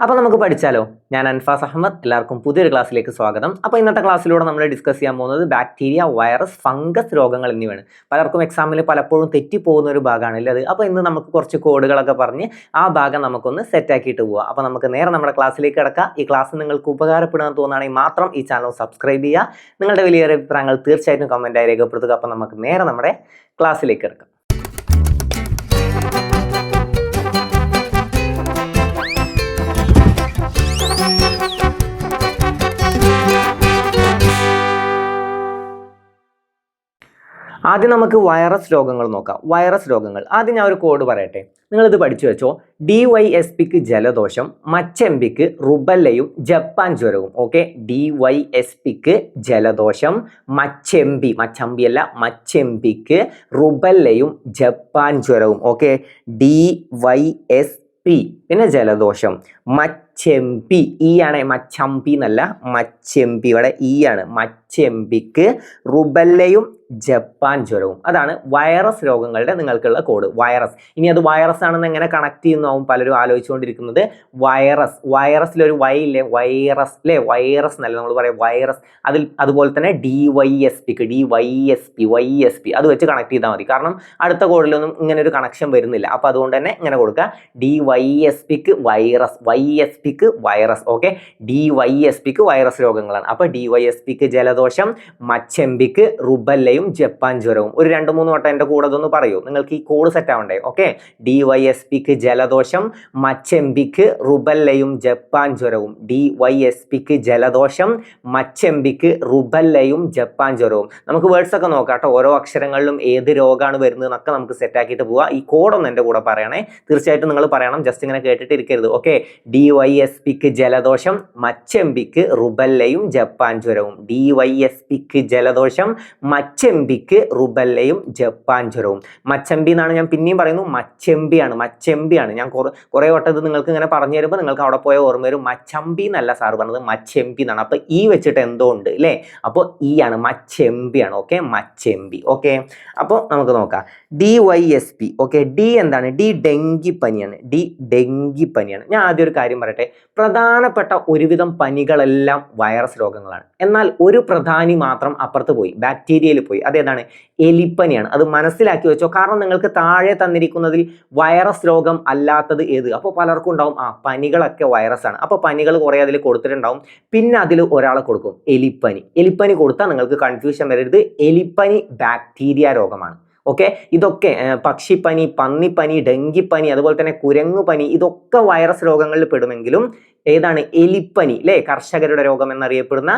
അപ്പോൾ നമുക്ക് പഠിച്ചാലോ? ഞാൻ അൻഫാസ് അഹമ്മദ്. എല്ലാവർക്കും പുതിയൊരു ക്ലാസ്സിലേക്ക് സ്വാഗതം. അപ്പോൾ ഇന്നത്തെ ക്ലാസ്സിലൂടെ നമ്മൾ ഡിസ്കസ് ചെയ്യാൻ പോകുന്നത് ബാക്ടീരിയ വൈറസ് ഫംഗസ് രോഗങ്ങൾ എന്നിവയാണ്. പലർക്കും എക്സാമിൽ പലപ്പോഴും തെറ്റിപ്പോകുന്ന ഒരു ഭാഗമാണല്ലേ അത്? അപ്പോൾ ഇന്ന് നമുക്ക് കുറച്ച് കോഡുകളൊക്കെ പറഞ്ഞ് ആ ഭാഗം നമുക്കൊന്ന് സെറ്റ് ആക്കിയിട്ട് പോവാം. അപ്പോൾ നമുക്ക് നേരെ നമ്മുടെ ക്ലാസ്സിലേക്ക് കിടക്കാം. ഈ ക്ലാസ് നിങ്ങൾക്ക് ഉപകാരപ്പെടുമെന്ന് തോന്നുകയാണെങ്കിൽ മാത്രം ഈ ചാനൽ സബ്സ്ക്രൈബ് ചെയ്യുക. നിങ്ങളുടെ വലിയ അഭിപ്രായങ്ങൾ തീർച്ചയായിട്ടും കമന്റായി രേഖപ്പെടുത്തുക. അപ്പോൾ നമുക്ക് നേരെ നമ്മുടെ ക്ലാസ്സിലേക്ക് കിടക്കാം. ആദ്യം നമുക്ക് വൈറസ് രോഗങ്ങൾ നോക്കാം. വൈറസ് രോഗങ്ങൾ. ആദ്യം ഞാൻ ഒരു കോഡ് പറയട്ടെ. നിങ്ങളിത് പഠിച്ചു വെച്ചോ. ഡി വൈ എസ് പിക്ക് ജലദോഷം മച്ചെമ്പിക്ക് റുബല്ലയും ജപ്പാൻ ജ്വരവും. ഓക്കെ ഡി വൈ എസ് പിക്ക് ജലദോഷം മച്ചെമ്പി മച്ചമ്പി അല്ല മച്ചെമ്പിക്ക് റുബല്ലയും Japan ജ്വരവും. Okay D Y S P പിന്നെ ജലദോഷം. മച്ചെമ്പി ഈ ആണ്. മച്ചമ്പി എന്നല്ല മച്ചെമ്പി ഇവിടെ ഈ ആണ്. മച്ചെമ്പിക്ക് റുബല്ലയും ജപ്പാൻ ജ്വരവും. അതാണ് വൈറസ് രോഗങ്ങളുടെ നിങ്ങൾക്കുള്ള കോഡ് വൈറസ്. ഇനി അത് വൈറസ് ആണെന്ന് എങ്ങനെ കണക്ട് ചെയ്യുന്നതാവും പലരും ആലോചിച്ചുകൊണ്ടിരിക്കുന്നത്. വൈറസ് വൈറസിലൊരു വൈ ഇല്ലേ? വൈറസ് അല്ലേ വൈറസ് എന്നല്ല നമ്മൾ പറയാം വൈറസ്. അതിൽ അതുപോലെ തന്നെ ഡി വൈ എസ് പിക്ക് D Y S P Y S P അത് വെച്ച് കണക്ട് ചെയ്താൽ മതി. കാരണം അടുത്ത കോഡിലൊന്നും ഇങ്ങനെ ഒരു കണക്ഷൻ വരുന്നില്ല. അപ്പോൾ അതുകൊണ്ട് തന്നെ ഇങ്ങനെ കൊടുക്കുക ഡി വൈ എസ് പിക്ക് വൈറസ് വൈ എസ് പിക്ക് virus okay D Y S പിക്ക് വൈറസ് രോഗങ്ങളാണ്. അപ്പോൾ ഡി വൈ എസ് പിക്ക് ജലദോഷം മച്ചെമ്പിക്ക് റുബല്ലയും ജപ്പാൻ ജ്വരവും ഒരു രണ്ട് മൂന്ന് വട്ടം എന്റെ കൂടെ അതൊന്ന് പറയൂ. നിങ്ങൾക്ക് ഈ കോഡ് സെറ്റ് ആവണ്ടേ? ഓക്കെ ഡി വൈ എസ് പിക്ക് ജലദോഷം മച്ചെമ്പിക്ക് റുബല്ലയും ജപ്പാൻ ജ്വരവും ഡി വൈ എസ് പിക്ക് ജലദോഷം മച്ചെമ്പിക്ക് റുബല്ലയും ജപ്പാൻ ജ്വരവും നമുക്ക് വേർഡ്സ് ഒക്കെ നോക്കാം കേട്ടോ. ഓരോ അക്ഷരങ്ങളിലും ഏത് രോഗമാണ് വരുന്നത് എന്നൊക്കെ നമുക്ക് സെറ്റ് ആക്കിയിട്ട് പോവാം. ഈ കോഡൊന്ന് എന്റെ കൂടെ പറയണേ. തീർച്ചയായിട്ടും നിങ്ങൾ പറയണം. ജസ്റ്റ് ഇങ്ങനെ കേട്ടിട്ട് ഇരിക്കരുത് ഓക്കെ ഡി വൈ എസ് പിക്ക് ജലദോഷം മച്ചെമ്പിക്ക് റുബല്ലയും ജപ്പാൻ ജ്വരവും ഡി വൈ എസ് പിക്ക് ജലദോഷം മച്ചെമ്പിക്ക് റുബല്ലയും ജപ്പാൻ ജ്വരവും മച്ചമ്പി എന്നാണ് ഞാൻ പിന്നെയും പറയുന്നു മച്ചെമ്പിയാണ് മച്ചെമ്പിയാണ്. ഞാൻ കുറെ കുറേ ഇത് നിങ്ങൾക്ക് ഇങ്ങനെ പറഞ്ഞു തരുമ്പോൾ നിങ്ങൾക്ക് അവിടെ പോയ ഓർമ്മ വരും. മച്ചമ്പി എന്നല്ല സാർ പറഞ്ഞത് മച്ചെമ്പി എന്നാണ്. അപ്പോൾ ഈ വെച്ചിട്ട് എന്തോ ഉണ്ട് അല്ലേ അപ്പോൾ ഈ ആണ് മച്ചെമ്പിയാണ്. ഓക്കെ മച്ചെമ്പി. ഓക്കെ അപ്പോൾ നമുക്ക് നോക്കാം. D Y S P okay D എന്താണ്? ഡി ഡെങ്കിപ്പനിയാണ് ഡി ഡെങ്കിപ്പനിയാണ് ഞാൻ ആദ്യം ഒരു കാര്യം പറയട്ടെ. പ്രധാനപ്പെട്ട ഒരുവിധം പനികളെല്ലാം വൈറസ് രോഗങ്ങളാണ്. എന്നാൽ ഒരു പ്രധാനി മാത്രം അപ്പുറത്ത് പോയി. ബാക്ടീരിയയിൽ പോയി. അതേതാണ് എലിപ്പനിയാണ്. അത് മനസ്സിലാക്കി വെച്ചോ. കാരണം നിങ്ങൾക്ക് താഴെ തന്നിരിക്കുന്നതിൽ വൈറസ് രോഗം അല്ലാത്തത് ഏത്? അപ്പോൾ പലർക്കും ഉണ്ടാവും. ആ പനികളൊക്കെ വൈറസാണ് അപ്പോൾ പനികൾ കുറേ അതിൽ കൊടുത്തിട്ടുണ്ടാവും. പിന്നെ അതിൽ ഒരാളെ കൊടുക്കും. എലിപ്പനി. എലിപ്പനി കൊടുത്താൽ നിങ്ങൾക്ക് കൺഫ്യൂഷൻ വരരുത്. എലിപ്പനി ബാക്ടീരിയ രോഗമാണ്. ഓക്കെ? ഇതൊക്കെ പക്ഷിപ്പനി പന്നിപ്പനി ഡെങ്കിപ്പനി അതുപോലെ തന്നെ കുരങ്ങുപനി ഇതൊക്കെ വൈറസ് രോഗങ്ങളിൽ പെടുമെങ്കിലും ഏതാണ്? എലിപ്പനി അല്ലേ കർഷകരുടെ രോഗം എന്നറിയപ്പെടുന്ന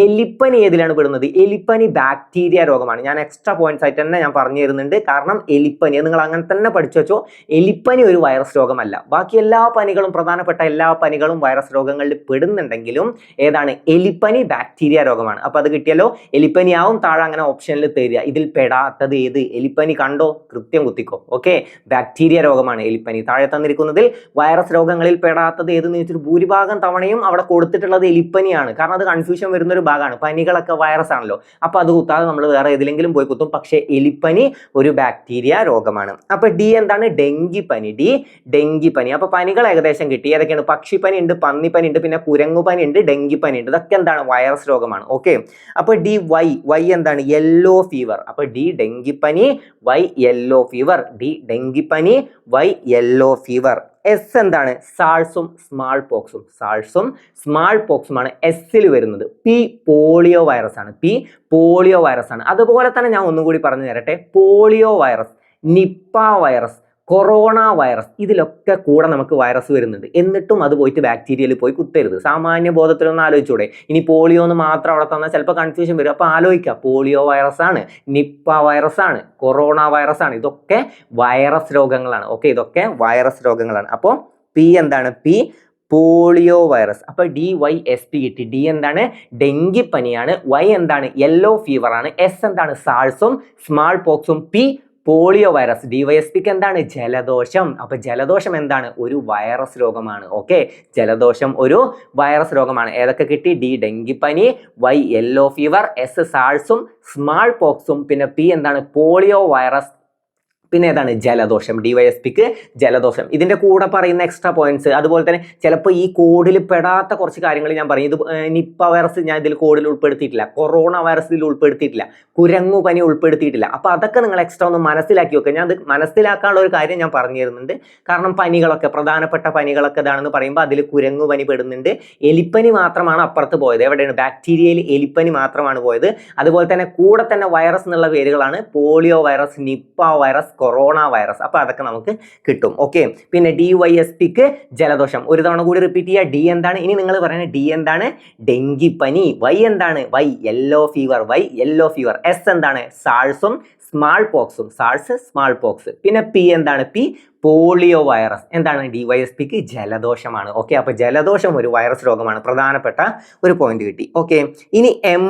എലിപ്പനി ഏതിലാണ് പെടുന്നത്? എലിപ്പനി ബാക്ടീരിയ രോഗമാണ്. ഞാൻ എക്സ്ട്രാ പോയിന്റ്സ് ആയിട്ട് തന്നെ ഞാൻ പറഞ്ഞു തരുന്നുണ്ട്. കാരണം എലിപ്പനി നിങ്ങൾ അങ്ങനെ തന്നെ പഠിച്ചു വെച്ചോ. എലിപ്പനി ഒരു വൈറസ് രോഗമല്ല. ബാക്കി എല്ലാ പനികളും പ്രധാനപ്പെട്ട എല്ലാ പനികളും വൈറസ് രോഗങ്ങളിൽ പെടുന്നുണ്ടെങ്കിലും ഏതാണ്? എലിപ്പനി ബാക്ടീരിയ രോഗമാണ്. അപ്പോൾ അത് കിട്ടിയല്ലോ എലിപ്പനിയാവും താഴെ അങ്ങനെ ഓപ്ഷനിൽ തരിക. ഇതിൽ പെടാത്തത് ഏത്? എലിപ്പനി കണ്ടോ? കൃത്യം കുത്തിക്കോ. ഓക്കെ ബാക്ടീരിയ രോഗമാണ് എലിപ്പനി. താഴെ തന്നിരിക്കുന്നതിൽ വൈറസ് രോഗങ്ങളിൽ പെടാത്തത് ഏതെന്ന് വെച്ചിട്ട് ഭൂരിഭാഗം തവണയും അവിടെ കൊടുത്തിട്ടുള്ളത് എലിപ്പനിയാണ്. കാരണം അത് കൺഫ്യൂഷൻ വരുന്ന ഒരു ഭാഗമാണ്. പനികളൊക്കെ വൈറസ് ആണല്ലോ. അപ്പോൾ അത് കുത്താതെ നമ്മൾ വേറെ ഏതിലെങ്കിലും പോയി കുത്തും. പക്ഷേ എലിപ്പനി ഒരു ബാക്ടീരിയ രോഗമാണ്. അപ്പോൾ ഡി എന്താണ്? ഡെങ്കിപ്പനി. ഡി ഡെങ്കിപ്പനി. അപ്പോൾ പനികൾ ഏകദേശം കിട്ടി. ഏതൊക്കെയാണ്? പക്ഷിപ്പനി ഉണ്ട് പന്നിപ്പനി ഉണ്ട് പിന്നെ കുരങ്ങുപനി ഉണ്ട് ഡെങ്കിപ്പനി ഉണ്ട് ഇതൊക്കെ എന്താണ്? വൈറസ് രോഗമാണ്. ഓക്കെ അപ്പോൾ ഡി വൈ വൈ എന്താണ്? യെല്ലോ ഫീവർ അപ്പോൾ ഡി ഡെങ്കിപ്പനി. വൈ യെല്ലോ ഫീവർ ഡി ഡെങ്കിപ്പനി. വൈ യെല്ലോ ഫീവർ എസ് എന്താണ്? സാൾസും സ്മാൾ പോക്സും സാൾസും സ്മാൾ പോക്സുമാണ് എസ്സിൽ വരുന്നത് പി പോളിയോ വൈറസ് ആണ് പി പോളിയോ വൈറസ് ആണ്. അതുപോലെ തന്നെ ഞാൻ ഒന്നും കൂടി പറഞ്ഞു തരട്ടെ. Polio virus Nipah virus corona virus ഇതിലൊക്കെ കൂടെ നമുക്ക് വൈറസ് വരുന്നുണ്ട്. എന്നിട്ടും അത് പോയിട്ട് ബാക്ടീരിയയിൽ പോയി കുത്തരുത്. സാമാന്യ ബോധത്തിലൊന്ന് ആലോചിച്ചൂടെ. ഇനി പോളിയോ എന്ന് മാത്രം അവിടെ തന്നാൽ ചിലപ്പോൾ കൺഫ്യൂഷൻ വരും. അപ്പോൾ ആലോചിക്കുക പോളിയോ വൈറസ് ആണ് നിപ്പ വൈറസ് ആണ് കൊറോണ വൈറസ് ആണ്. ഇതൊക്കെ വൈറസ് രോഗങ്ങളാണ്. ഓക്കെ ഇതൊക്കെ വൈറസ് രോഗങ്ങളാണ്. അപ്പോൾ പി എന്താണ്? പി പോളിയോ വൈറസ് അപ്പോൾ ഡി വൈ എസ് പി കിട്ടി ഡി എന്താണ്? ഡെങ്കിപ്പനിയാണ്. വൈ എന്താണ്? യെല്ലോ ഫീവറാണ് എസ് എന്താണ്? സാൾസും small പോക്സും P polio virus D Y S പിക്ക് എന്താണ് ജലദോഷം? അപ്പൊ ജലദോഷം എന്താണ്? ഒരു വൈറസ് രോഗമാണ് ഓക്കെ ജലദോഷം ഒരു വൈറസ് രോഗമാണ്. ഏതൊക്കെ കിട്ടി? ഡി ഡെങ്കിപ്പനി വൈ യെല്ലോ ഫീവർ എസ് സാൾസും സ്മാൾ പോക്സും പിന്നെ പി എന്താണ്? പോളിയോ വൈറസ് പിന്നെ ഏതാണ്? ജലദോഷം. ഡി വൈ എസ് പിക്ക് ജലദോഷം. ഇതിന്റെ കൂടെ പറയുന്ന എക്സ്ട്രാ പോയിന്റ്സ് അതുപോലെ തന്നെ ചിലപ്പോൾ ഈ കോഡിൽ പെടാത്ത കുറച്ച് കാര്യങ്ങൾ ഞാൻ പറയും. ഇത് നിപ്പ വൈറസ് ഞാൻ ഇതിൽ കോഡിൽ ഉൾപ്പെടുത്തിയിട്ടില്ല. കൊറോണ വൈറസ് ഇതിൽ ഉൾപ്പെടുത്തിയിട്ടില്ല. കുരങ്ങു പനി ഉൾപ്പെടുത്തിയിട്ടില്ല. അപ്പൊ അതൊക്കെ നിങ്ങൾ എക്സ്ട്രാ ഒന്ന് മനസ്സിലാക്കി വെക്കുക ഞാൻ അത് മനസ്സിലാക്കാനുള്ള ഒരു കാര്യം ഞാൻ പറഞ്ഞു തരുന്നുണ്ട്. കാരണം പനികളൊക്കെ പ്രധാനപ്പെട്ട പനികളൊക്കെ ഇതാണെന്ന് പറയുമ്പോൾ അതിൽ കുരങ്ങു പനി പെടുന്നുണ്ട്. എലിപ്പനി മാത്രമാണ് അപ്പുറത്ത് പോയത്. എവിടെയാണ്? ബാക്ടീരിയയിൽ എലിപ്പനി മാത്രമാണ് പോയത്. അതുപോലെ തന്നെ കൂടെ തന്നെ വൈറസ് എന്നുള്ള പേരുകളാണ്. Polio virus Nipah virus corona virus അപ്പൊ അതൊക്കെ നമുക്ക് കിട്ടും. ഓക്കെ പിന്നെ ഡി വൈ എസ് പിക്ക് ജലദോഷം. ഒരു തവണ കൂടി റിപ്പീറ്റ് ചെയ്യുക ഡി എന്താണ്? ഇനി നിങ്ങൾ പറയുന്നത് ഡി എന്താണ്? ഡെങ്കിപ്പനി. വൈ എന്താണ്? Y yellow fever Y yellow fever S എന്താണ്? സാൾസും സ്മാൾ പോക്സും സാൾസ് സ്മാൾ പോക്സ് പിന്നെ പി എന്താണ്? പി പോളിയോ വൈറസ് എന്താണ് ഡി വൈ എസ് പിക്ക് ജലദോഷമാണ്. ഓക്കെ അപ്പോൾ ജലദോഷം ഒരു വൈറസ് രോഗമാണ്. പ്രധാനപ്പെട്ട ഒരു പോയിന്റ് കിട്ടി. ഓക്കെ ഇനി എം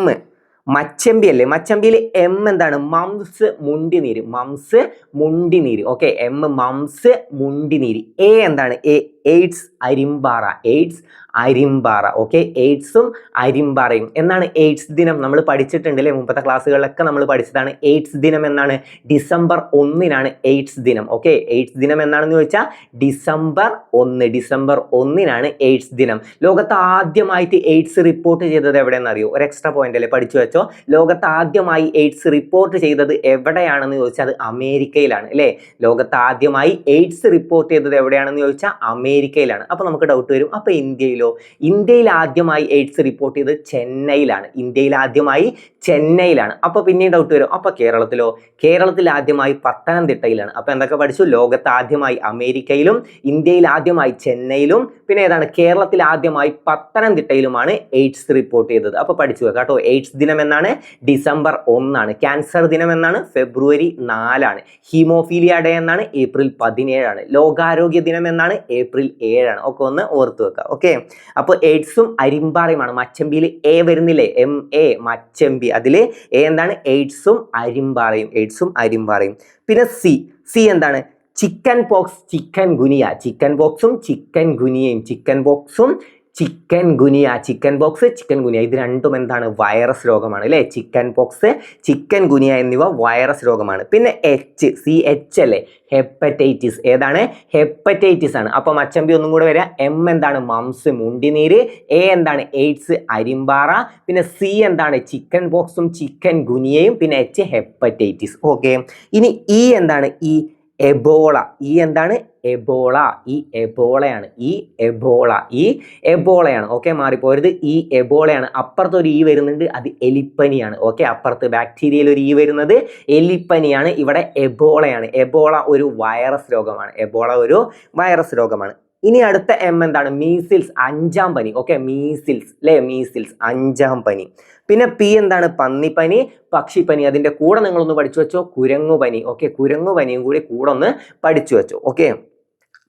മച്ചമ്പി അല്ലേ? മച്ചമ്പിയിൽ എം എന്താണ്? മംസ് മുണ്ടിനീര്. മംസ് മുണ്ടിനീര്. ഓക്കെ എം മംസ് മുണ്ടിനീര്. എ എന്താണ്? എ എയ്ഡ്സ് അരിമ്പാറ. എയ്ഡ്സ് അരിമ്പാറ. ഓക്കെ എയ്ഡ്സും അരിമ്പാറയും. എന്നാണ് എയ്ഡ്സ് ദിനം? നമ്മൾ പഠിച്ചിട്ടുണ്ട് അല്ലേ മുമ്പത്തെ ക്ലാസ്സുകളിലൊക്കെ നമ്മൾ പഠിച്ചതാണ് എയ്ഡ്സ് ദിനം എന്നാണ്. ഡിസംബർ ഒന്നിനാണ് എയ്ഡ്സ് ദിനം. ഓക്കെ എയ്ഡ്സ് ദിനം എന്നാണെന്ന് ചോദിച്ചാൽ ഡിസംബർ ഒന്ന്. ഡിസംബർ ഒന്നിനാണ് എയ്ഡ്സ് ദിനം. ലോകത്ത് ആദ്യമായിട്ട് എയ്ഡ്സ് റിപ്പോർട്ട് ചെയ്തത് എവിടെയെന്ന് അറിയോ? ഒരു എക്സ്ട്രാ പോയിന്റ് അല്ലേ? പഠിച്ചു വെച്ചോ? ലോകത്ത് ആദ്യമായി എയ്ഡ്സ് റിപ്പോർട്ട് ചെയ്തത് എവിടെയാണെന്ന് ചോദിച്ചാൽ അത് അമേരിക്കയിലാണ്. അല്ലേ? ലോകത്ത് ആദ്യമായി എയ്ഡ്സ് റിപ്പോർട്ട് ചെയ്തത് എവിടെയാണെന്ന് ചോദിച്ചാൽ അമേരിക്കയിലാണ്. അപ്പോൾ നമുക്ക് ഡൗട്ട് വരും. അപ്പോൾ ഇന്ത്യയിലോ? ഇന്ത്യയിൽ ആദ്യമായി എയ്ഡ്സ് റിപ്പോർട്ട് ചെയ്ത് ചെന്നൈയിലാണ്. ഇന്ത്യയിൽ ആദ്യമായി ചെന്നൈയിലാണ്. അപ്പോൾ പിന്നെയും ഡൗട്ട് വരും. അപ്പോൾ കേരളത്തിലോ? കേരളത്തിൽ ആദ്യമായി പത്തനംതിട്ടയിലാണ്. അപ്പോൾ എന്തൊക്കെ പഠിച്ചു? ലോകത്ത് ആദ്യമായി അമേരിക്കയിലും ഇന്ത്യയിൽ ആദ്യമായി ചെന്നൈയിലും പിന്നെ ഏതാണ്? കേരളത്തിൽ ആദ്യമായി പത്തനംതിട്ടയിലുമാണ് എയ്ഡ്സ് റിപ്പോർട്ട് ചെയ്തത്. അപ്പോൾ പഠിച്ചു കേട്ടോ. എയ്ഡ്സ് ദിനം എന്നാണ്? ഡിസംബർ ഒന്നാണ്. ക്യാൻസർ ദിനം എന്നാണ്? ഫെബ്രുവരി നാലാണ്. ഹീമോഫീലിയ ഡേ എന്നാണ്? ഏപ്രിൽ പതിനേഴാണ്. ലോകാരോഗ്യ ദിനം എന്നാണ്? ഏപ്രിൽ ഏഴാണ്. ഒക്കെ ഒന്ന് ഓർത്ത് വെക്കുക ഓക്കെ? അപ്പോൾ എയ്ഡ്സും അരിമ്പാറയുമാണ്. മച്ചമ്പിയിൽ എ വരുന്നില്ലേ? എം എ മച്ചമ്പി. അതിൽ എ എന്താണ്? എയ്ഡ്സും അരിമ്പാറയും. എയ്ഡ്സും അരിമ്പാറയും. പിന്നെ സി. സി എന്താണ്? Chicken pox chikungunya. ചിക്കൻ പോക്സും ചിക്കൻ ഗുനിയയും. ചിക്കൻ പോക്സും chikungunya chicken pox chikungunya. ഇത് രണ്ടും എന്താണ്? വൈറസ് രോഗമാണ് അല്ലേ? ചിക്കൻ പോക്സ് ചിക്കൻ ഗുനിയ എന്നിവ വൈറസ് രോഗമാണ്. പിന്നെ എച്ച് സി എച്ച് അല്ലേ? ഹെപ്പറ്റൈറ്റിസ് ഏതാണ്? ഹെപ്പറ്റൈറ്റിസ് ആണ്. അപ്പോൾ മച്ചമ്പി ഒന്നും കൂടെ വരിക എം എന്താണ്? മംസ് മുണ്ടിനീര്. എ എന്താണ്? എയ്ഡ്സ് അരിമ്പാറ. പിന്നെ സി എന്താണ്? ചിക്കൻ പോക്സും ചിക്കൻ ഗുനിയയും. പിന്നെ എച്ച് ഹെപ്പറ്റൈറ്റിസ് ഓക്കെ ഇനി ഇ എന്താണ്? E Ebola. ഈ എന്താണ്? എബോള. ഈ എബോളയാണ്. ഈ എബോള. ഈ എബോളയാണ്. ഓക്കെ മാറിപ്പോരുത്. ഈ എബോളയാണ്. അപ്പുറത്ത് ഒരു ഈ വരുന്നുണ്ട്. അത് എലിപ്പനിയാണ്. ഓക്കെ അപ്പുറത്ത് ബാക്ടീരിയയിൽ ഒരു ഈ വരുന്നത് എലിപ്പനിയാണ്. ഇവിടെ എബോളയാണ്. എബോള ഒരു വൈറസ് രോഗമാണ്. എബോള ഒരു വൈറസ് രോഗമാണ്. ഇനി അടുത്ത എം എന്താണ്? മീസിൽസ് അഞ്ചാം പനി. ഓക്കെ മീസിൽസ് അല്ലേ മീസിൽസ് അഞ്ചാം പനി. പിന്നെ പി എന്താണ്? പന്നിപ്പനി പക്ഷിപ്പനി. അതിന്റെ കൂടെ നിങ്ങളൊന്ന് പഠിച്ചു വെച്ചോ. കുരങ്ങുപനി. ഓക്കെ കുരങ്ങുപനിയും കൂടി കൂടെ ഒന്ന് പഠിച്ചു വെച്ചോ. ഓക്കെ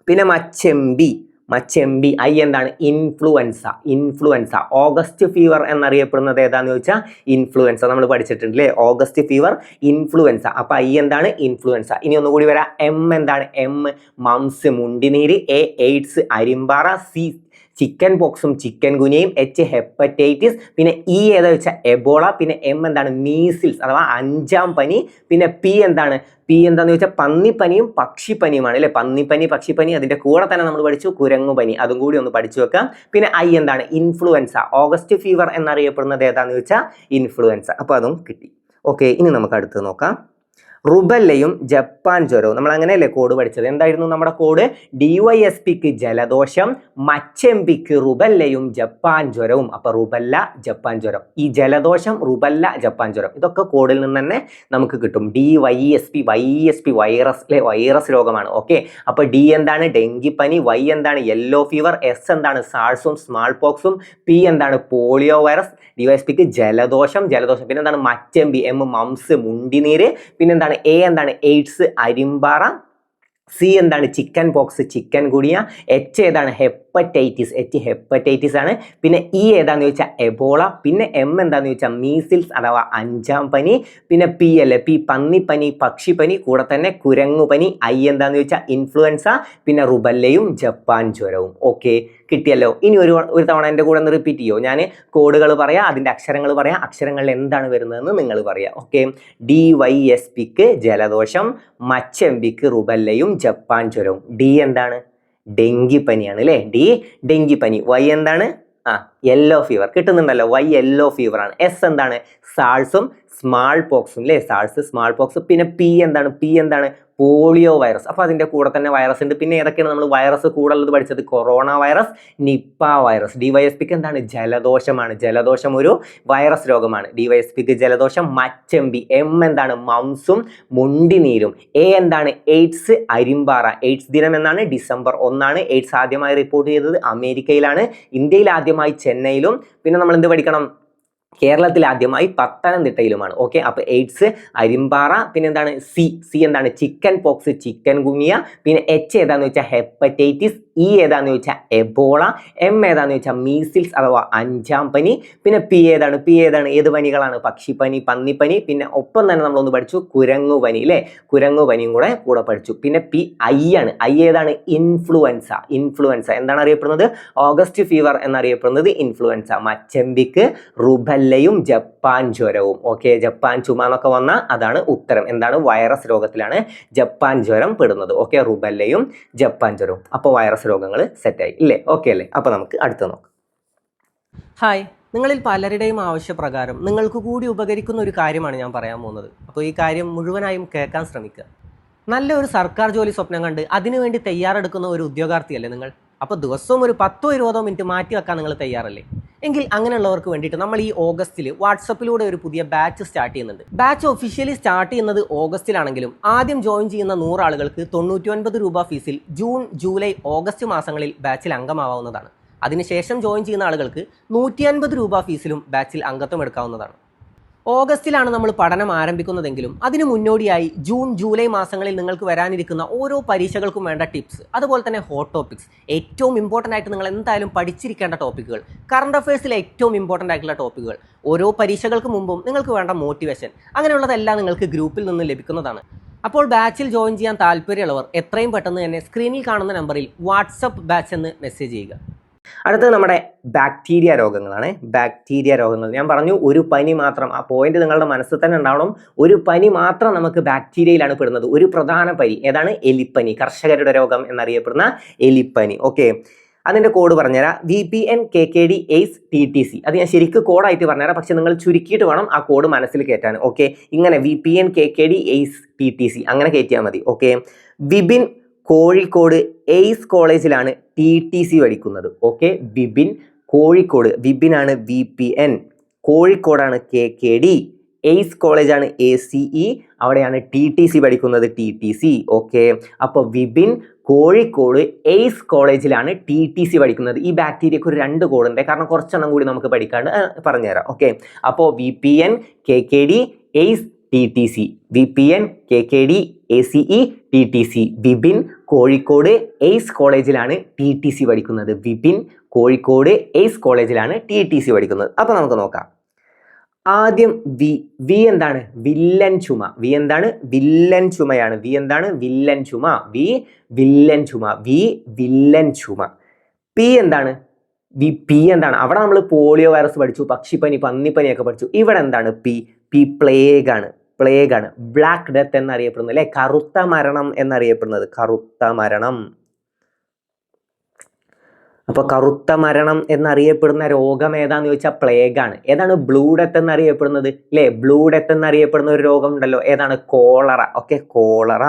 പിന്നെ മച്ചെമ്പി. മച്ചെമ്പി. ഐ എന്താണ്? ഇൻഫ്ലുവൻസ. ഇൻഫ്ലുവൻസ. ഓഗസ്റ്റ് ഫീവർ എന്നറിയപ്പെടുന്നത് ഏതാന്ന് ചോദിച്ചാൽ ഇൻഫ്ലുവൻസ. നമ്മൾ പഠിച്ചിട്ടുണ്ട് അല്ലേ ഓഗസ്റ്റ് ഫീവർ ഇൻഫ്ലുവൻസ. അപ്പൊ ഐ എന്താണ്? ഇൻഫ്ലുവൻസ. ഇനി ഒന്നുകൂടി വരാം. എം എന്താണ്? എം. മംസ് മുണ്ടിനീര്. എ എയ്ഡ്സ് അരിമ്പാറ സി ചിക്കൻ പോക്സും ചിക്കൻ ഗുനിയയും എച്ച് ഹെപ്പറ്റൈറ്റിസ് പിന്നെ ഇ ഏതാ വെച്ചാൽ എബോള പിന്നെ എം എന്താണ്? മീസിൽസ് അഥവാ അഞ്ചാം പനി പിന്നെ പി എന്താണ്? പി എന്താന്ന് ചോദിച്ചാൽ പന്നിപ്പനിയും പക്ഷിപ്പനിയുമാണ് അല്ലെ? പന്നിപ്പനി പക്ഷിപ്പനി അതിന്റെ കൂടെ തന്നെ നമ്മൾ പഠിച്ചു കുരങ്ങുപനി അതും കൂടി ഒന്ന് പഠിച്ചു വെക്കാം. പിന്നെ ഐ എന്താണ്? ഇൻഫ്ലുവൻസ ഓഗസ്റ്റ് ഫീവർ എന്നറിയപ്പെടുന്നത് ഏതാന്ന് ചോദിച്ചാൽ ഇൻഫ്ലുവൻസ അപ്പോൾ അതും കിട്ടി. ഓക്കെ ഇനി നമുക്ക് അടുത്ത് നോക്കാം. റുബല്ലയും ജപ്പാൻ ജ്വരവും. നമ്മൾ അങ്ങനെയല്ലേ കോഡ് പഠിച്ചത്? എന്തായിരുന്നു നമ്മുടെ കോഡ് ഡി വൈ എസ് പിക്ക് ജലദോഷം മച്ചെമ്പിക്ക് റുബല്ലയും ജപ്പാൻ ജ്വരവും. അപ്പൊ റുബല്ല ജപ്പാൻ ജ്വരം. ഈ ജലദോഷം റുബല്ല ജപ്പാൻ ജ്വരം. ഇതൊക്കെ കോഡിൽ നിന്ന് തന്നെ നമുക്ക് കിട്ടും. D Y S P Y S P virus virus രോഗമാണ്. ഓക്കെ അപ്പൊ ഡി എന്താണ്? ഡെങ്കിപ്പനി. വൈ എന്താണ്? യെല്ലോ ഫീവർ എസ് എന്താണ്? സാൾസും സ്മാൾ പോക്സും പി എന്താണ്? Polio virus D Y S പിക്ക് ജലദോഷം ജലദോഷം. പിന്നെ എന്താണ് മച്ചെമ്പി എം മംസ് മുണ്ടിനീര്. പിന്നെന്താണ്? എ എന്താണ്? എയ്ഡ്സ് അരിമ്പാറ. സി എന്താണ്? Chicken pox chikungunya H ഏതാണ്? ഹെപ്പറ്റൈറ്റിസ് എച്ച് ഹെപ്പറ്റൈറ്റിസ് ആണ്. പിന്നെ ഇ ഏതാന്ന് ചോദിച്ചാൽ എബോള പിന്നെ എം എന്താന്ന് ചോദിച്ചാൽ മീസിൽസ് അഥവാ അഞ്ചാം പനി. പിന്നെ പി അല്ലേ? പി പന്നിപ്പനി പക്ഷിപ്പനി കൂടെ തന്നെ കുരങ്ങുപനി. ഐ എന്താന്ന് ചോദിച്ചാൽ ഇൻഫ്ലുവൻസ പിന്നെ റുബല്ലയും ജപ്പാൻ ജ്വരവും. ഓക്കെ കിട്ടിയല്ലോ. ഇനി ഒരു ഒരു തവണ എന്റെ കൂടെ ഒന്ന് റിപ്പീറ്റ് ചെയ്യോ. ഞാൻ കോഡുകൾ പറയാം അതിന്റെ അക്ഷരങ്ങൾ പറയാം അക്ഷരങ്ങളിൽ എന്താണ് വരുന്നതെന്ന് നിങ്ങൾ പറയാം. ഓക്കെ ഡി വൈ എസ് പിക്ക് ജലദോഷം മച്ചെമ്പിക്ക് റുബല്ലയും ജപ്പാൻ ജ്വരവും. ഡി എന്താണ്? ഡെങ്കിപ്പനിയാണ് അല്ലേ ഡി ഡെങ്കിപ്പനി. വൈ എന്താണ്? ആ യെല്ലോ ഫീവർ കിട്ടുന്നുണ്ടല്ലോ. വൈ യെല്ലോ ഫീവർ ആണ്. എസ് എന്താണ്? സാൾസും സ്മാൾ പോക്സും അല്ലേ സാൾസ് സ്മാൾ പോക്സ് പിന്നെ പി എന്താണ്? പി എന്താണ്? Polio virus. അപ്പോൾ അതിന്റെ കൂടെ തന്നെ വൈറസ് ഉണ്ട്. പിന്നെ ഏതൊക്കെയാണ് നമ്മൾ വൈറസ് കൂടെ ഉള്ളത് പഠിച്ചത്? Corona virus Nipah virus. D Y S പിക്ക് എന്താണ്? ജലദോഷമാണ്. ജലദോഷം ഒരു വൈറസ് രോഗമാണ്. ഡി വൈ എസ് പിക്ക് ജലദോഷം മച്ചമ്പി എം എന്താണ്? മംസും മുണ്ടിനീരും. എ എന്താണ്? എയ്ഡ്സ് അരിമ്പാറ. എയ്ഡ്സ് ദിനം എന്നാണ് ഡിസംബർ ഒന്നാണ്. എയ്ഡ്സ് ആദ്യമായി റിപ്പോർട്ട് ചെയ്തത് അമേരിക്കയിലാണ്. ഇന്ത്യയിൽ ആദ്യമായി ചെന്നൈയിലും. പിന്നെ നമ്മൾ എന്ത് പഠിക്കണം? കേരളത്തിൽ ആദ്യമായി പത്തനംതിട്ടയിലുമാണ്. ഓക്കെ അപ്പോൾ എയ്ഡ്സ് അരിമ്പാറ പിന്നെ എന്താണ് സി സി എന്താണ്? ചിക്കൻ പോക്സ് ചിക്കൻ ഗുനിയ പിന്നെ എച്ച് ഏതാന്ന് വെച്ചാൽ ഹെപ്പറ്റൈറ്റിസ് ഇ ഏതാന്ന് ചോദിച്ചാൽ എബോള എം ഏതാന്ന് ചോദിച്ചാൽ മീസിൽസ് അഥവാ അഞ്ചാം പനി പിന്നെ പി ഏതാണ്? പി ഏതാണ്? ഏത് പനികളാണ്? പക്ഷിപ്പനി പന്നിപ്പനി പിന്നെ ഒപ്പം തന്നെ നമ്മളൊന്ന് പഠിച്ചു കുരങ്ങു പനി അല്ലേ കുരങ്ങു പനിയും കൂടെ കൂടെ പഠിച്ചു. പിന്നെ പി ഐ ആണ്. ഐ ഏതാണ്? ഇൻഫ്ലുവൻസ ഇൻഫ്ലുവൻസ എന്താണ് അറിയപ്പെടുന്നത്? ഓഗസ്റ്റ് ഫീവർ എന്നറിയപ്പെടുന്നത് ഇൻഫ്ലുവൻസ മച്ചമ്പിക്ക് റുബല്ലയും ജപ്പാൻ ജ്വരവും. ഓക്കെ ജപ്പാൻ ചുമ എന്നൊക്കെ വന്നാൽ അതാണ് ഉത്തരം. എന്താണ്? വൈറസ് രോഗത്തിലാണ് ജപ്പാൻ ജ്വരം പെടുന്നത്. ഓക്കെ റുബല്ലയും ജപ്പാൻ ജ്വരവും. അപ്പോൾ വൈറസ് രോഗങ്ങൾ സെറ്റായി ഇല്ലേ? ഓക്കെ അല്ലേ? അപ്പോൾ നമുക്ക് അടുത്ത നോക്കാം. ഹായ് നിങ്ങളിൽ പലരുടെയും ആവശ്യപ്രകാരം നിങ്ങൾക്ക് കൂടി ഉപകരിക്കുന്ന ഒരു കാര്യമാണ് ഞാൻ പറയാൻ പോകുന്നത്. അപ്പോൾ ഈ കാര്യം മുഴുവനായും കേൾക്കാൻ ശ്രമിക്കുക. നല്ല ഒരു സർക്കാർ ജോലി സ്വപ്നം കണ്ട് അതിനുവേണ്ടി തയ്യാറെടുക്കുന്ന ഒരു ഉദ്യോഗാർത്ഥിയല്ലേ നിങ്ങൾ? അപ്പോൾ ദിവസവും ഒരു പത്തോ ഇരുപതോ മിനിറ്റ് മാറ്റി വെക്കാൻ നിങ്ങൾ തയ്യാറല്ലേ? എങ്കിൽ അങ്ങനെയുള്ളവർക്ക് വേണ്ടിയിട്ട് നമ്മൾ ഈ ഓഗസ്റ്റിൽ വാട്സപ്പിലൂടെ ഒരു പുതിയ ബാച്ച് സ്റ്റാർട്ട് ചെയ്യുന്നുണ്ട്. ബാച്ച് ഒഫീഷ്യലി സ്റ്റാർട്ട് ചെയ്യുന്നത് ഓഗസ്റ്റിലാണെങ്കിലും ആദ്യം ജോയിൻ ചെയ്യുന്ന നൂറ് ആളുകൾക്ക് തൊണ്ണൂറ്റി രൂപ ഫീസിൽ ജൂൺ ജൂലൈ ഓഗസ്റ്റ് മാസങ്ങളിൽ ബാച്ചിൽ അംഗമാവാവുന്നതാണ്. അതിനുശേഷം ജോയിൻ ചെയ്യുന്ന ആളുകൾക്ക് നൂറ്റി രൂപ ഫീസിലും ബാച്ചിൽ അംഗത്വം എടുക്കാവുന്നതാണ്. ഓഗസ്റ്റിലാണ് നമ്മൾ പഠനം ആരംഭിക്കുന്നതെങ്കിലും അതിനു മുന്നോടിയായി ജൂൺ ജൂലൈ മാസങ്ങളിൽ നിങ്ങൾക്ക് വരാനിരിക്കുന്ന ഓരോ പരീക്ഷകൾക്കും വേണ്ട ടിപ്സ് അതുപോലെ തന്നെ ഹോട്ട് ടോപ്പിക്സ് ഏറ്റവും ഇമ്പോർട്ടന്റ് ആയിട്ട് നിങ്ങൾ എന്തായാലും പഠിച്ചിരിക്കേണ്ട ടോപ്പിക്കുകൾ കറണ്ട് അഫയേഴ്സിലെ ഏറ്റവും ഇമ്പോർട്ടന്റ് ആയിട്ടുള്ള ടോപ്പിക്കുകൾ ഓരോ പരീക്ഷകൾക്ക് മുമ്പും നിങ്ങൾക്ക് വേണ്ട മോട്ടിവേഷൻ അങ്ങനെയുള്ളതെല്ലാം നിങ്ങൾക്ക് ഗ്രൂപ്പിൽ നിന്ന് ലഭിക്കുന്നതാണ്. അപ്പോൾ ബാച്ചിൽ ജോയിൻ ചെയ്യാൻ താല്പര്യമുള്ളവർ എത്രയും പെട്ടെന്ന് തന്നെ സ്ക്രീനിൽ കാണുന്ന നമ്പറിൽ വാട്സപ്പ് ബാച്ച് എന്ന് മെസ്സേജ് ചെയ്യുക. അടുത്തത് നമ്മുടെ ബാക്ടീരിയ രോഗങ്ങളാണ്. ബാക്ടീരിയ രോഗങ്ങൾ. ഞാൻ പറഞ്ഞു ഒരു പനി മാത്രം. ആ പോയിന്റ് നിങ്ങളുടെ മനസ്സിൽ തന്നെ ഉണ്ടാവണം. ഒരു പനി മാത്രം നമുക്ക് ബാക്ടീരിയയിലാണ് പെടുന്നത്. ഒരു പ്രധാന പനി. ഏതാണ്? എലിപ്പനി. കർഷകരുടെ രോഗം എന്നറിയപ്പെടുന്ന എലിപ്പനി. ഓക്കെ അതിന്റെ കോഡ് പറഞ്ഞുതരാം. V P N K K D ACE T T C അത് ഞാൻ ശരിക്കും കോഡായിട്ട് പറഞ്ഞുതരാം. പക്ഷെ നിങ്ങൾ ചുരുക്കിയിട്ട് വേണം ആ കോഡ് മനസ്സിൽ കയറ്റാൻ ഓക്കെ ഇങ്ങനെ V P N K K D ACE T T C അങ്ങനെ കയറ്റിയാൽ മതി. ഓക്കെ വിപിൻ കോഴിക്കോട് എയ്സ് കോളേജിലാണ് ടി ടി സി പഠിക്കുന്നത്. ഓക്കെ വിബിൻ കോഴിക്കോട്. വിപിനാണ് വി പി എൻ കോഴിക്കോടാണ് കെ കെ ഡി എയ്സ് കോളേജാണ് എ സി ഇ അവിടെയാണ് ടി ടി സി പഠിക്കുന്നത് ടി ടി സി ഓക്കെ അപ്പോൾ വിബിൻ കോഴിക്കോട് എയ്സ് കോളേജിലാണ് ടി ടി സി പഠിക്കുന്നത്. ഈ ബാക്ടീരിയക്ക് ഒരു രണ്ട് കോഡുണ്ട് കാരണം കുറച്ചെണ്ണം കൂടി നമുക്ക് പഠിക്കാണ്ട് പറഞ്ഞുതരാം. ഓക്കെ അപ്പോൾ V P N K K D ACE T T C V P N K K D A C E T T C. Vipin Kozhikode ACE കോളേജിലാണ് ടി ടി സി പഠിക്കുന്നത്. വിപിൻ കോഴിക്കോട് എയ്സ് കോളേജിലാണ് ടി ടി സി പഠിക്കുന്നത്. അപ്പോൾ നമുക്ക് നോക്കാം. ആദ്യം V V എന്താണ്? വില്ലൻ ചുമ. വി എന്താണ്? വില്ലൻ ചുമയാണ്. വി എന്താണ്? വില്ലൻ ചുമ. വി വില്ലൻ ചുമ. വി വില്ലൻ ചുമ. പി എന്താണ്? വി പി എന്താണ്? അവിടെ നമ്മൾ പോളിയോ വൈറസ് പഠിച്ചു പക്ഷിപ്പനി പന്നിപ്പനിയൊക്കെ പഠിച്ചു. ഇവിടെ എന്താണ്? പി പി പ്ലേഗ് ആണ്. പ്ലേഗ് ആണ് ബ്ലാക്ക് ഡെത്ത് എന്നറിയപ്പെടുന്നത് അല്ലെ? കറുത്ത മരണം എന്നറിയപ്പെടുന്നത്. കറുത്ത മരണം. അപ്പൊ കറുത്ത മരണം എന്നറിയപ്പെടുന്ന രോഗം ഏതാന്ന് ചോദിച്ചാൽ പ്ലേഗ് ആണ് ഏതാണ്? ബ്ലൂ ഡെത്ത് എന്നറിയപ്പെടുന്നത്. അല്ലേ ബ്ലൂ ഡെത്ത് എന്നറിയപ്പെടുന്ന ഒരു രോഗം ഉണ്ടല്ലോ. ഏതാണ്? കോളറ. Okay cholera.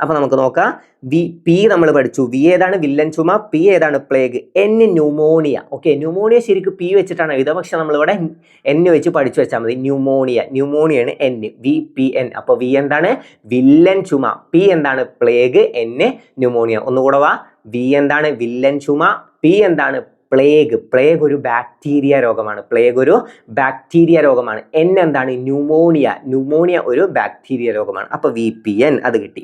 അപ്പൊ നമുക്ക് നോക്കാം. വി പി നമ്മൾ പഠിച്ചു. വി ഏതാണ് വില്ലൻ ചുമ? പി ഏതാണ് plague? N pneumonia. Okay pneumonia ശരിക്കും പി വെച്ചിട്ടാണ് എഴുതുക പക്ഷെ നമ്മളിവിടെ എൻ വെച്ച് പഠിച്ചു വെച്ചാൽ മതി. ന്യൂമോണിയ. ന്യൂമോണിയാണ് എൻ വി പി എൻ അപ്പോൾ വി എന്താണ്? വില്ലൻ ചുമ. പി എന്താണ് പ്ലേഗ്? N pneumonia. ഒന്നുകൂടെ വാ. വി എന്താണ് വില്ലൻ ചുമ? പി എന്താണ് പ്ലേഗ്? പ്ലേഗ് ഒരു ബാക്ടീരിയ രോഗമാണ്. പ്ലേഗ് ഒരു ബാക്ടീരിയ രോഗമാണ്. എൻ എന്താണ്? ന്യൂമോണിയ. ന്യൂമോണിയ ഒരു ബാക്ടീരിയ രോഗമാണ്. അപ്പോൾ വി പി എൻ അത് കിട്ടി.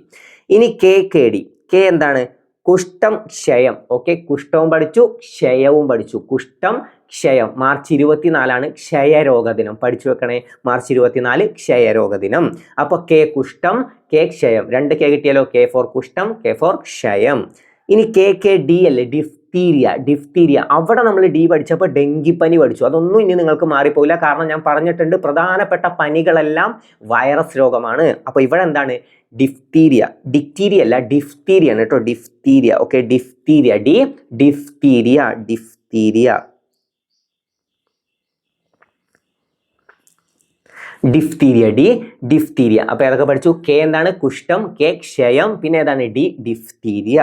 ഇനി കെ കെ ഡി കെ എന്താണ്? കുഷ്ഠം ക്ഷയം. ഓക്കെ കുഷ്ഠവും പഠിച്ചു ക്ഷയവും പഠിച്ചു. കുഷ്ഠം ക്ഷയം. മാർച്ച് ഇരുപത്തിനാലാണ് ക്ഷയരോഗ ദിനം പഠിച്ചു വെക്കണേ. മാർച്ച് ഇരുപത്തിനാല് ക്ഷയരോഗ ദിനം അപ്പോൾ കെ കുഷ്ഠം കെ ക്ഷയം. രണ്ട് കെ കിട്ടിയാലോ? കെ ഫോർ കുഷ്ഠം കെ ഫോർ ക്ഷയം. ഇനി കെ കെ ഡി അല്ലേ? ഡിഫ്തീരിയ ഡിഫ്തീരിയ അവിടെ നമ്മൾ ഡി പഠിച്ചപ്പോൾ ഡെങ്കിപ്പനി പഠിച്ചു. അതൊന്നും ഇനി നിങ്ങൾക്ക് മാറിപ്പോയില്ല കാരണം ഞാൻ പറഞ്ഞിട്ടുണ്ട് പ്രധാനപ്പെട്ട പനികളെല്ലാം വൈറസ് രോഗമാണ്. അപ്പോൾ ഇവിടെ എന്താണ്? ഡിഫ്തീരിയ ഡിക്റ്റീരിയ അല്ല ഡിഫ്തീരിയ കേട്ടോ. Diphtheria okay diphtheria D diphtheria diphtheria diphtheria D diphtheria അപ്പൊ ഏതൊക്കെ പഠിച്ചു? കെ എന്താണ്? കുഷ്ഠം കെ ക്ഷയം പിന്നെ ഏതാണ്? ഡി ഡിഫ്തീരിയ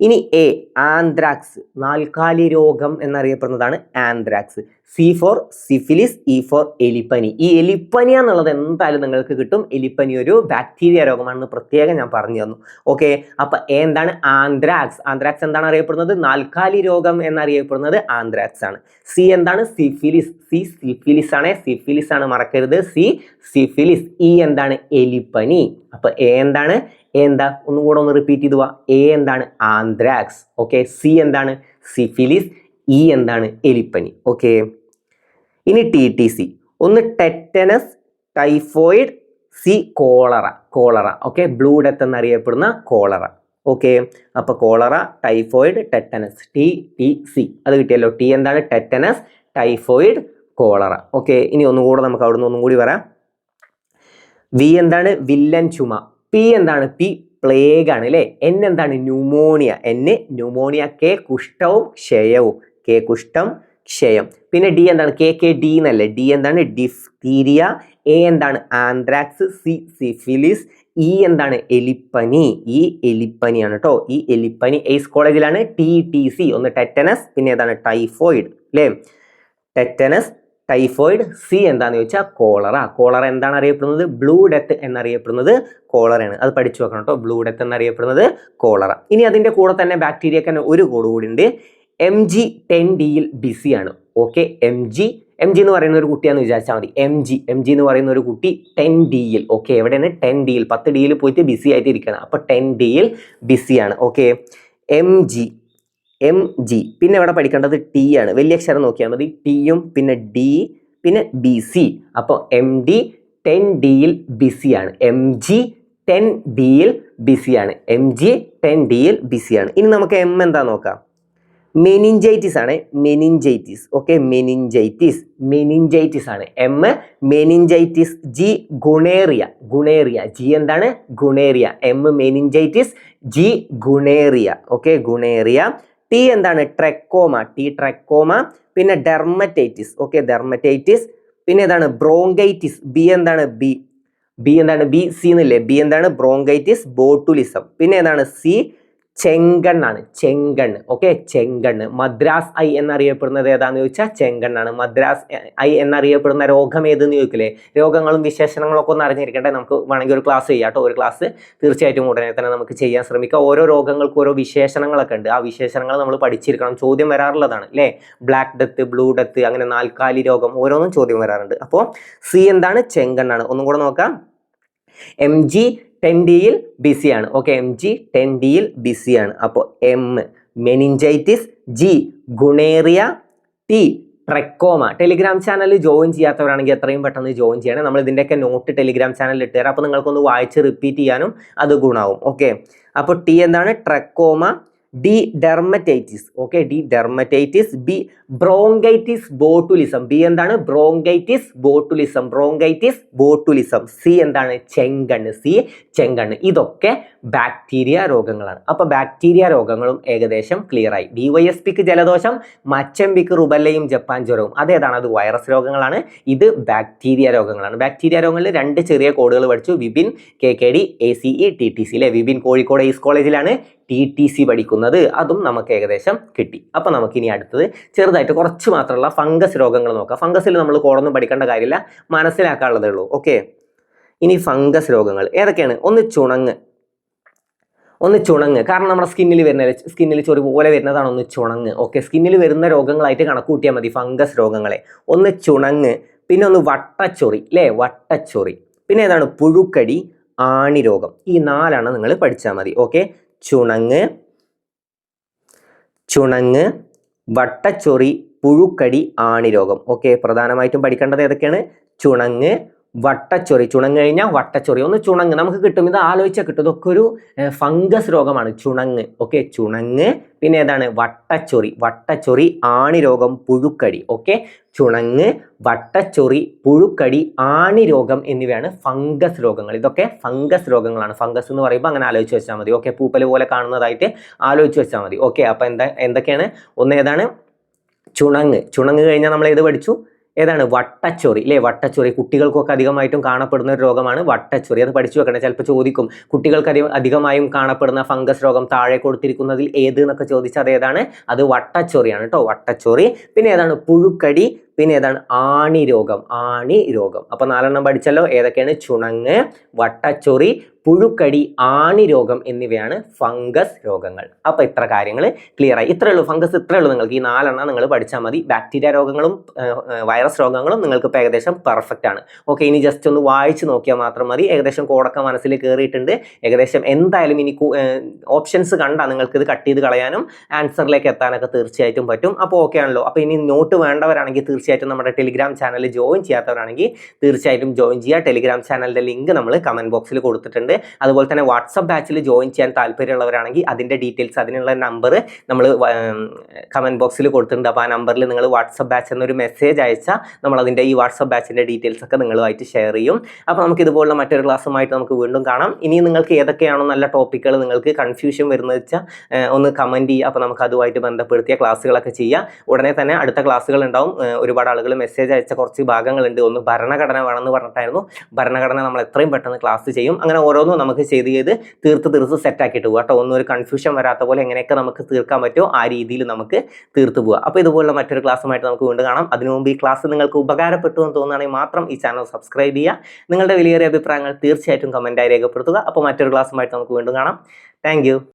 ഇനി എ ആന്ത്രാക്സ് നാൽക്കാലി രോഗം എന്നറിയപ്പെടുന്നതാണ് anthrax C for syphilis E for എലിപ്പനി. ഈ എലിപ്പനി എന്നുള്ളത് എന്തായാലും നിങ്ങൾക്ക് കിട്ടും. എലിപ്പനി ഒരു ബാക്ടീരിയ രോഗമാണെന്ന് പ്രത്യേകം ഞാൻ പറഞ്ഞു തന്നു. ഓക്കെ അപ്പൊ എന്താണ്? ആന്ത്രാക്സ്. ആന്ത്രാക്സ് എന്താണ് അറിയപ്പെടുന്നത്? നാൽക്കാലി രോഗം എന്നറിയപ്പെടുന്നത് ആന്ത്രാക്സ് ആണ്. സി എന്താണ്? സിഫിലിസ്. സി സിഫിലിസ് ആണ്. സിഫിലിസ് ആണ് മറക്കരുത്. C syphilis. ഇ എന്താണ്? എലിപ്പനി. അപ്പൊ എ എന്താണ്? എന്താ? ഒന്നും കൂടെ ഒന്ന് റിപ്പീറ്റ് ചെയ്തു പോവാ എ എന്താണ്? ആന്ത്രാക്സ്. ഓക്കെ സി എന്താണ്? സിഫിലിസ്. ഇ എന്താണ്? എലിപ്പനി. ഓക്കെ ഇനി ടി ടി സി ഒന്ന് tetanus typhoid C cholera cholera okay blue death എന്നറിയപ്പെടുന്ന കോളറ ഓക്കെ അപ്പൊ cholera typhoid tetanus T T C അത് കിട്ടിയല്ലോ. ടി എന്താണ്? ടെറ്റനസ് ടൈഫോയിഡ് കോളറ ഓക്കെ ഇനി ഒന്നുകൂടെ നമുക്ക് അവിടുന്ന് ഒന്നും കൂടി പറയാം. വി എന്താണ്? വില്ലൻ ചുമ. പി എന്താണ്? പി പ്ലേഗ് ആണ് അല്ലേ? എൻ എന്താണ്? ന്യൂമോണിയ എൻ ന്യൂമോണിയ കെ കുഷ്ഠവും ക്ഷയവും. കെ കുഷ്ഠം ക്ഷയം. പിന്നെ ഡി എന്താണ്? കെ കെ ഡി എന്നല്ലേ? ഡി എന്താണ്? ഡിഫ്തീരിയ എ എന്താണ്? ആന്ത്രാക്സ് സി സിഫിലിസ് ഇ എന്താണ്? എലിപ്പനി ഈ എലിപ്പനിയാണ് കേട്ടോ ഈ എലിപ്പനി എയ്സ് കോളേജിലാണ് ടി ടി സി ഒന്ന് ടെറ്റനസ് പിന്നെ ഏതാണ്? ടൈഫോയിഡ് അല്ലേ ടെറ്റനസ് ടൈഫോയിഡ് സി എന്താണെന്ന് ചോദിച്ചാൽ കോളറ കോളറ എന്താണ് അറിയപ്പെടുന്നത്? ബ്ലൂ ഡെത്ത് എന്നറിയപ്പെടുന്നത് കോളറയാണ് അത് പഠിച്ചു വെക്കണം കേട്ടോ ബ്ലൂ ഡെത്ത് എന്നറിയപ്പെടുന്നത് കോളറ ഇനി അതിന്റെ കൂടെ തന്നെ ബാക്ടീരിയക്ക് തന്നെ ഒരു കോഡ് കൂടി ഉണ്ട്. എം ജി ടെൻ ഡിയിൽ ബിസിയാണ് okay M G M G എന്ന് പറയുന്ന ഒരു കുട്ടിയാന്ന് വിചാരിച്ചാൽ മതി. എം ജി എം ജി എന്ന് പറയുന്ന ഒരു കുട്ടി ടെൻ ഡിയിൽ ഓക്കെ എവിടെയാണ്? ടെൻ ഡിയിൽ പത്ത് ഡിയിൽ പോയിട്ട് ബിസി ആയിട്ട് ഇരിക്കണം അപ്പോൾ ടെൻ ഡിയിൽ ബിസിയാണ് okay M G M G പിന്നെ ഇവിടെ പഠിക്കേണ്ടത്? ടി ആണ്. വലിയ അക്ഷരം നോക്കിയാൽ മതി. ടിയും പിന്നെ ഡി പിന്നെ ബി സി അപ്പോൾ എം ഡി ടെൻ ഡിയിൽ ബിസിയാണ് എം ജി ടെൻ ഡിയിൽ ബിസിയാണ് എം ജി ടെൻ ഡിയിൽ ബിസിയാണ് ഇനി നമുക്ക് എം എന്താ നോക്കാം? മെനിഞ്ചൈറ്റിസ് ആണ്. മെനിഞ്ചൈറ്റിസ് ഓക്കെ മെനിഞ്ചൈറ്റിസ് മെനിഞ്ചൈറ്റിസ് ആണ്. M meningitis G gonorrhoea gonorrhoea G എന്താണ്? Gonorrhoea M meningitis G gonorrhoea okay gonorrhoea T എന്താണ്? ട്രെക്കോമ ടി ട്രെക്കോമ പിന്നെ ഡെർമറ്റൈറ്റിസ് ഓക്കെ ഡെർമറ്റൈറ്റിസ് പിന്നെ ഏതാണ്? ബ്രോങ്കൈറ്റിസ് ബി എന്താണ്? ബി ബി എന്താണ്? ബി സി എന്നില്ലേ? ബി എന്താണ്? ബ്രോങ്കൈറ്റിസ് ബോട്ടുലിസം പിന്നെ ഏതാണ്? സി ചെങ്കണ്ണാണ് ചെങ്കണ്ണ്. ഓക്കെ ചെങ്കണ്ണ്. മദ്രാസ് ഐ എന്നറിയപ്പെടുന്നത് ഏതാന്ന് ചോദിച്ചാൽ ചെങ്കണ്ണാണ്. മദ്രാസ് ഐ എന്നറിയപ്പെടുന്ന രോഗം ഏതെന്ന് ചോദിക്കില്ലേ? രോഗങ്ങളും വിശേഷണങ്ങളും ഒക്കെ ഒന്ന് അറിഞ്ഞിരിക്കട്ടെ നമുക്ക് വേണമെങ്കിൽ ഒരു ക്ലാസ് ചെയ്യാം കേട്ടോ ഒരു ക്ലാസ് തീർച്ചയായിട്ടും ഉടനെ തന്നെ നമുക്ക് ചെയ്യാൻ ശ്രമിക്കാം. ഓരോ രോഗങ്ങൾക്കും ഓരോ വിശേഷണങ്ങളൊക്കെ ഉണ്ട്. ആ വിശേഷണങ്ങൾ നമ്മൾ പഠിച്ചിരിക്കണം. ചോദ്യം വരാറുള്ളതാണ് അല്ലേ ബ്ലാക്ക് ഡെത്ത് ബ്ലൂ ഡെത്ത് അങ്ങനെ നാൽക്കാലി രോഗം ഓരോന്നും ചോദ്യം വരാറുണ്ട്. അപ്പോൾ സി എന്താണ്? ചെങ്കണ്ണാണ്. ഒന്നും കൂടെ നോക്കാം. എം ജി ടെൻ ഡിയിൽ ബിസിയാണ് ഓക്കെ എം ജി ടെൻ ഡിയിൽ ബിസിയാണ് അപ്പോൾ M meningitis G gonorrhoea T trachoma Telegram channel join ചെയ്യാത്തവരാണെങ്കിൽ എത്രയും പെട്ടെന്ന് ജോയിൻ ചെയ്യണം. നമ്മൾ ഇതിന്റെയൊക്കെ നോട്ട് ടെലിഗ്രാം ചാനലിൽ ഇട്ടുതരാം അപ്പോൾ നിങ്ങൾക്കൊന്ന് വായിച്ച് റിപ്പീറ്റ് ചെയ്യാനും അത് ഗുണാവും. ഓക്കെ അപ്പോൾ ടി എന്താണ്? Trachoma D dermatitis okay D dermatitis B bronchitis botulism B എന്താണ്? Bronchitis botulism bronchitis botulism C എന്താണ്? ചെങ്കണ്ണ്. സി ചെങ്കണ്ണ്. ഇതൊക്കെ ബാക്ടീരിയ രോഗങ്ങളാണ്. അപ്പോൾ ബാക്ടീരിയ രോഗങ്ങളും ഏകദേശം ക്ലിയർ ആയി. ഡി വൈ എസ് പിക്ക് ജലദോഷം മച്ചമ്പിക്ക് റുബല്ലയും ജപ്പാൻ ജ്വരവും. അതേതാണ്? അത് വൈറസ് രോഗങ്ങളാണ്. ഇത് ബാക്ടീരിയ രോഗങ്ങളാണ്. ബാക്ടീരിയ രോഗങ്ങളിൽ രണ്ട് ചെറിയ കോഡുകൾ പഠിച്ചു. Vipin K K D A C E T T C അല്ലെ വിപിൻ കോഴിക്കോട് ഈസ് കോളേജിലാണ് ടി ടി സി പഠിക്കുന്നത് അതും നമുക്ക് ഏകദേശം കിട്ടി. അപ്പോൾ നമുക്കിനി അടുത്തത് ചെറുതായിട്ട് കുറച്ച് മാത്രമുള്ള ഫംഗസ് രോഗങ്ങൾ നോക്കാം. ഫംഗസിൽ നമ്മൾ കോടൊന്നും പഠിക്കേണ്ട കാര്യമില്ല. മനസ്സിലാക്കാനുള്ളതേ ഉള്ളൂ. ഓക്കെ ഇനി ഫംഗസ് രോഗങ്ങൾ. ഏതൊക്കെയാണ്? ഒന്ന് ചുണങ്ങ്. ഒന്ന് ചുണങ്ങ്. കാരണം നമ്മുടെ സ്കിന്നിൽ വരുന്ന സ്കിന്നിൽ ചൊറി പോലെ വരുന്നതാണ് ഒന്ന് ചുണങ്ങ്. ഓക്കെ സ്കിന്നിൽ വരുന്ന രോഗങ്ങളായിട്ട് കണക്ക് കൂട്ടിയാൽ മതി ഫംഗസ് രോഗങ്ങളെ. ഒന്ന് ചുണങ്ങ്. പിന്നെ ഒന്ന് വട്ടച്ചൊറി. അല്ലേ വട്ടച്ചൊറി. പിന്നെ ഏതാണ്? പുഴുക്കടി ആണി രോഗം ഈ നാലാണ് നിങ്ങൾ പഠിച്ചാൽ മതി. ഓക്കെ ചുണങ്ങ് ചുണങ്ങ് വട്ടച്ചൊറി പുഴുക്കടി ആണിരോഗം. ഓക്കെ പ്രധാനമായിട്ടും പഠിക്കേണ്ടത് ഏതൊക്കെയാണ്? ചുണങ്ങ് വട്ടച്ചൊറി ചുണങ്ങ് കഴിഞ്ഞാൽ വട്ടച്ചൊറി. ഒന്ന് ചുണങ്ങ് നമുക്ക് കിട്ടും. ഇത് ആലോചിച്ചാൽ കിട്ടും. ഇതൊക്കെ ഒരു ഫംഗസ് രോഗമാണ്. ചുണങ്ങ്. ഓക്കെ ചുണങ്ങ്. പിന്നെ ഏതാണ്? വട്ടച്ചൊറി. വട്ടച്ചൊറി ആണി രോഗം പുഴുക്കടി. ഓക്കെ ചുണങ്ങ് വട്ടച്ചൊറി പുഴുക്കടി ആണി രോഗം എന്നിവയാണ് ഫംഗസ് രോഗങ്ങൾ. ഇതൊക്കെ ഫംഗസ് രോഗങ്ങളാണ്. ഫംഗസ് എന്ന് പറയുമ്പോൾ അങ്ങനെ ആലോചിച്ച് വെച്ചാൽ മതി. ഓക്കെ പൂപ്പൽ പോലെ കാണുന്നതായിട്ട് ആലോചിച്ച് വെച്ചാൽ മതി. ഓക്കെ അപ്പോൾ എന്താ എന്തൊക്കെയാണ്? ഒന്ന് ഏതാണ്? ചുണങ്ങ്. ചുണങ്ങ് കഴിഞ്ഞാൽ നമ്മൾ ഏത് പഠിച്ചു? ഏതാണ്? വട്ടച്ചൊറി അല്ലേ വട്ടച്ചൊറി. കുട്ടികൾക്കൊക്കെ അധികമായിട്ടും കാണപ്പെടുന്ന ഒരു രോഗമാണ് വട്ടച്ചൊറി. അത് പഠിച്ചു വെക്കണം ചിലപ്പോൾ ചോദിക്കും. കുട്ടികൾക്ക് അധികം അധികമായും കാണപ്പെടുന്ന ഫംഗസ് രോഗം താഴെ കൊടുത്തിരിക്കുന്നതിൽ ഏത് എന്നൊക്കെ ചോദിച്ചാൽ അത് ഏതാണ്? അത് വട്ടച്ചൊറിയാണ് കേട്ടോ വട്ടച്ചൊറി. പിന്നെ ഏതാണ്? പുഴുക്കടി പിന്നെ ഏതാണ് ആണി രോഗം ആണി രോഗം അപ്പൊ നാലെണ്ണം പഠിച്ചല്ലോ. ഏതൊക്കെയാണ്? ചുണങ്ങ് വട്ടച്ചൊറി പുഴുക്കടി ആണി രോഗം എന്നിവയാണ് ഫംഗസ് രോഗങ്ങൾ. അപ്പൊ ഇത്ര കാര്യങ്ങൾ ക്ലിയർ ആയി. ഇത്രയേ ഉള്ളൂ. ഫംഗസ് ഇത്രയേ ഉള്ളൂ നിങ്ങൾക്ക്. ഈ നാലെണ്ണം നിങ്ങൾ പഠിച്ചാൽ മതി. ബാക്ടീരിയ രോഗങ്ങളും വൈറസ് രോഗങ്ങളും നിങ്ങൾക്ക് ഇപ്പോൾ ഏകദേശം പെർഫെക്റ്റ് ആണ്. ഓക്കെ ഇനി ജസ്റ്റ് ഒന്ന് വായിച്ച് നോക്കിയാൽ മാത്രം മതി. ഏകദേശം കോടക്ക മനസ്സിൽ കയറിയിട്ടുണ്ട് ഏകദേശം എന്തായാലും ഇനി ഓപ്ഷൻസ് കണ്ടാൽ നിങ്ങൾക്ക് ഇത് കട്ട് ചെയ്ത് കളയാനും ആൻസറിലേക്ക് എത്താനൊക്കെ തീർച്ചയായിട്ടും പറ്റും. അപ്പോൾ ഓക്കെ ആണല്ലോ. അപ്പോൾ ഇനി നോട്ട് വേണ്ടവരാണെങ്കിൽ തീർച്ചയായിട്ടും നമ്മുടെ ടെലിഗ്രാം ചാനൽ ജോയിൻ ചെയ്യാത്തവരാണെങ്കിൽ തീർച്ചയായിട്ടും ജോയിൻ ചെയ്യുക. ടെലിഗ്രാം ചാനലിന്റെ ലിങ്ക് നമ്മൾ കമന്റ് ബോക്സിൽ കൊടുത്തിട്ടുണ്ട്. അതുപോലെ തന്നെ വാട്സപ്പ് ബാച്ചിൽ ജോയിൻ ചെയ്യാൻ താല്പര്യമുള്ളവരാണെങ്കിൽ അതിന്റെ ഡീറ്റെയിൽസ് അതിനുള്ള നമ്പർ നമ്മൾ കമന്റ് ബോക്സിൽ കൊടുത്തിട്ടുണ്ട്. അപ്പോൾ ആ നമ്പറിൽ നിങ്ങൾ വാട്സപ്പ് ബാച്ച് എന്നൊരു മെസ്സേജ് അയച്ചാൽ നമ്മൾ അതിന്റെ ഈ വാട്സപ്പ് ബാച്ചിന്റെ ഡീറ്റെയിൽസ് ഒക്കെ നിങ്ങളുമായിട്ട് ഷെയർ ചെയ്യും. അപ്പോൾ നമുക്ക് ഇതുപോലുള്ള മറ്റൊരു ക്ലാസ്സുമായിട്ട് നമുക്ക് വീണ്ടും കാണാം. ഇനി നിങ്ങൾക്ക് ഏതൊക്കെയാണോ നല്ല ടോപ്പിക്കുകൾ നിങ്ങൾക്ക് കൺഫ്യൂഷൻ വരുന്നത് വെച്ചാൽ ഒന്ന് കമന്റ് ചെയ്യുക. അപ്പോൾ നമുക്ക് അതുമായിട്ട് ബന്ധപ്പെടുത്തിയ ക്ലാസ്സുകളൊക്കെ ചെയ്യുക ഉടനെ തന്നെ അടുത്ത ക്ലാസ്സുകൾ ഉണ്ടാവും. ഏഹ് ഒരുപാട് ആളുകൾ മെസ്സേജ് അയച്ച കുറച്ച് ഭാഗങ്ങളുണ്ട്. ഒന്ന് ഭരണഘടന വേണമെന്ന് പറഞ്ഞിട്ടായിരുന്നു. ഭരണഘടന നമ്മൾ എത്രയും പെട്ടെന്ന് ക്ലാസ് ചെയ്യും. അങ്ങനെ ഓരോന്നും നമുക്ക് ചെയ്ത് ചെയ്ത് തീർത്ത് തീർത്ത് സെറ്റാക്കിയിട്ട് പോകുക കേട്ടോ. ഒന്നും ഒരു കൺഫ്യൂഷൻ വരാത്ത പോലെ എങ്ങനെയൊക്കെ നമുക്ക് തീർക്കാൻ പറ്റുമോ ആ രീതിയിൽ നമുക്ക് തീർത്ത് പോവുക അപ്പോൾ ഇതുപോലുള്ള മറ്റൊരു ക്ലാസ്സുമായിട്ട് നമുക്ക് വീണ്ടും കാണാം. അതിനു മുമ്പ് ഈ ക്ലാസ് നിങ്ങൾക്ക് ഉപകാരപ്പെട്ടു എന്ന് തോന്നുകയാണെങ്കിൽ മാത്രം ഈ ചാനൽ സബ്സ്ക്രൈബ് ചെയ്യുക. നിങ്ങളുടെ വിലയേറിയ അഭിപ്രായങ്ങൾ തീർച്ചയായിട്ടും കമന്റായി രേഖപ്പെടുത്തുക. അപ്പോൾ മറ്റൊരു ക്ലാസ്സുമായിട്ട് നമുക്ക് വീണ്ടും കാണാം. താങ്ക്